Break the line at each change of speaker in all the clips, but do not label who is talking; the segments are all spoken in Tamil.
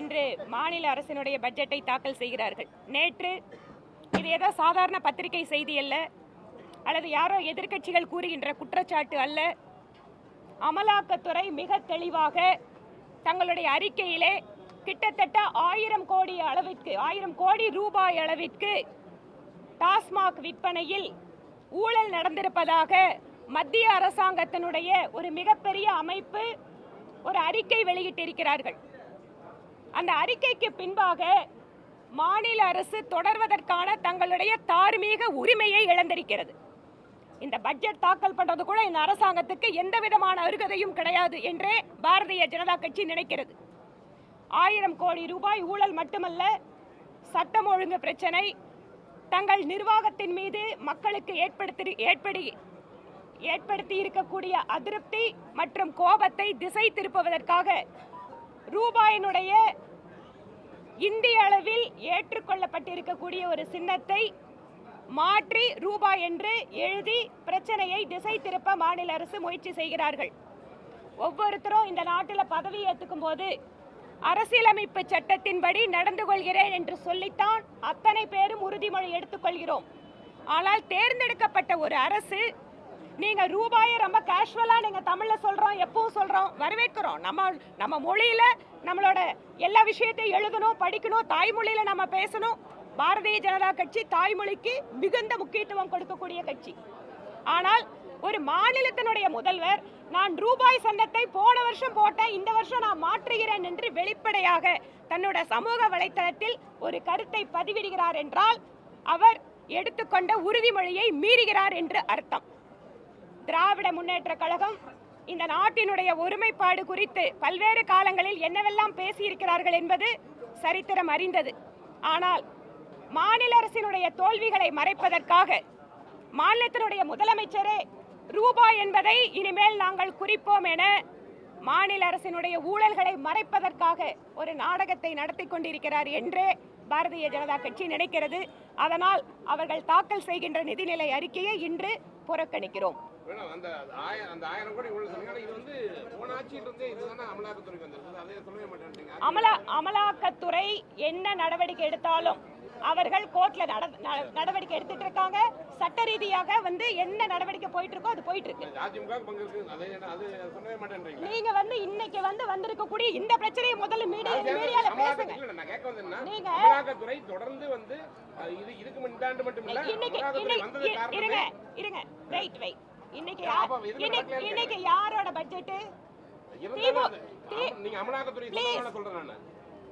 இன்று மாநில அரசினுடைய பட்ஜெட்டை தாக்கல் செய்கிறார்கள். நேற்று இது ஏதோ சாதாரண பத்திரிகை செய்தி அல்ல அல்லது யாரோ எதிர்க்கட்சிகள் கூறுகின்ற குற்றச்சாட்டு அல்ல. அமலாக்கத்துறை மிக தெளிவாக தங்களுடைய அறிக்கையிலே கிட்டத்தட்ட ஆயிரம் கோடி அளவிற்கு ஆயிரம் கோடி ரூபாய் அளவிற்கு டாஸ்மாக் விற்பனையில் ஊழல் நடந்திருப்பதாக மத்திய அரசாங்கத்தினுடைய ஒரு மிகப்பெரிய அமைப்பு ஒரு அறிக்கை வெளியிட்டிருக்கிறார்கள். அந்த அறிக்கைக்கு பின்பாக மாநில அரசு தொடர்வதற்கான தங்களுடைய தார்மீக உரிமையை இழந்திருக்கிறது. இந்த பட்ஜெட் தாக்கல் பண்ணுறது கூட இந்த அரசாங்கத்துக்கு எந்த விதமான அருகதையும் கிடையாது என்றே பாரதிய ஜனதா கட்சி நினைக்கிறது. ஆயிரம் கோடி ரூபாய் ஊழல் மட்டுமல்ல சட்டம் ஒழுங்கு பிரச்சனை தங்கள் நிர்வாகத்தின் மீது மக்களுக்கு ஏற்படுத்தி ஏற்படி ஏற்படுத்தி இருக்கக்கூடிய அதிருப்தி மற்றும் கோபத்தை திசை திருப்புவதற்காக ரூபாயினுடைய இந்திய அளவில் ஏற்றுக்கொள்ளப்பட்டிருக்கக்கூடிய ஒரு சின்னத்தை மாற்றி ரூபாய் என்று எழுதி பிரச்சனையை திசை திருப்ப மாநில அரசு முயற்சி செய்கிறார்கள். ஒவ்வொருத்தரும் இந்த நாட்டில் பதவி ஏற்றுக்கும் போது அரசியலமைப்பு சட்டத்தின்படி நடந்து கொள்கிறேன் என்று சொல்லித்தான் அத்தனை பேரும் உறுதிமொழி எடுத்துக்கொள்கிறோம். ஆனால் தேர்ந்தெடுக்கப்பட்ட ஒரு அரசு நீங்க ரூபாயை ரொம்ப கேஷுவலா நீங்க தமிழ்ல சொல்றோம் எப்பவும் சொல்றோம். வரவேற்கிறோம். நம்ம நம்ம மொழியில நம்மளோட எல்லா விஷயத்தையும் எழுதணும் படிக்கணும் தாய்மொழியில நம்ம பேசணும். பாரதிய ஜனதா கட்சி தாய்மொழிக்கு மிகுந்த முக்கியத்துவம் கொடுக்கக்கூடிய கட்சி. ஆனால் ஒரு மாநிலத்தினுடைய முதல்வர் நான் ரூபாய் சந்தத்தை போன வருஷம் போட்டேன் இந்த வருஷம் நான் மாற்றுகிறேன் என்று வெளிப்படையாக தன்னோட சமூக வலைத்தளத்தில் ஒரு கருத்தை பதிவிடுகிறார் என்றால் அவர் எடுத்துக்கொண்ட உறுதிமொழியை மீறுகிறார் என்று அர்த்தம். திராவிட முன்னேற்ற கழகம் இந்த நாட்டினுடைய ஒருமைப்பாடு குறித்து பல்வேறு காலங்களில் என்னவெல்லாம் பேசியிருக்கிறார்கள் என்பது சரித்திரம் அறிந்தது. ஆனால் மாநில அரசினுடைய தோல்விகளை மறைப்பதற்காக மாநிலத்தினுடைய முதலமைச்சரே ரூபாய் என்பதை இனிமேல் நாங்கள் குறிப்போம் என மாநில அரசினுடைய ஊழல்களை மறைப்பதற்காக ஒரு நாடகத்தை நடத்தி கொண்டிருக்கிறார் என்றே பாரதிய ஜனதா கட்சி நினைக்கிறது. அதனால் அவர்கள் தாக்கல் செய்கின்ற நிதிநிலை அறிக்கையை இன்று புறக்கணிக்கிறோம்.
மேடம் அந்த ஆயிரம் அந்த ஆயிரம் கோடி ஊழல் சொன்னீங்க இது வந்து போன ஆட்சியில இருந்தே இதுதானே அமலாக்கத்துறைக்கு வந்திருக்குது அதை சொல்லவே மாட்டேன்றீங்க
அமலா அமலாக்கத்துறை என்ன நடவடிக்கை எடுத்தாலும் அவர்கள் கோர்ட்ல நட- நட- நடவடிக்கை எடுத்துட்டு இருக்காங்க. சட்ட ரீதியாக வந்து என்ன நடவடிக்கை போயிட்டு இருக்கோ அது போயிட்டு இருக்கு நீங்க வந்து இன்னைக்கு வந்து வந்திருக்கக்கூடிய இந்த பிரச்சனையை முதல்ல மீடியா மீடியால பேசுங்க. நீங்க-
தொடர்ந்து வந்து இது இதுக்கு முன்னாண்டு மட்டும் இல்ல
இருங்க இருங்க. ரைட் ரைட் இன்னைக்கு இன்னைக்கு யாரோட பட்ஜெட்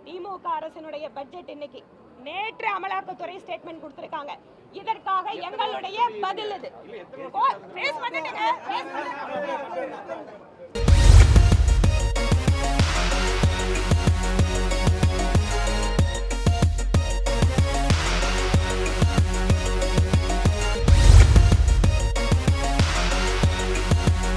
திமுக அரசினுடைய பட்ஜெட் இன்னைக்கு நேற்று அமலாக்கத்துறை ஸ்டேட்மெண்ட் கொடுத்திருக்காங்க இதற்காக எங்களுடைய பதில் இது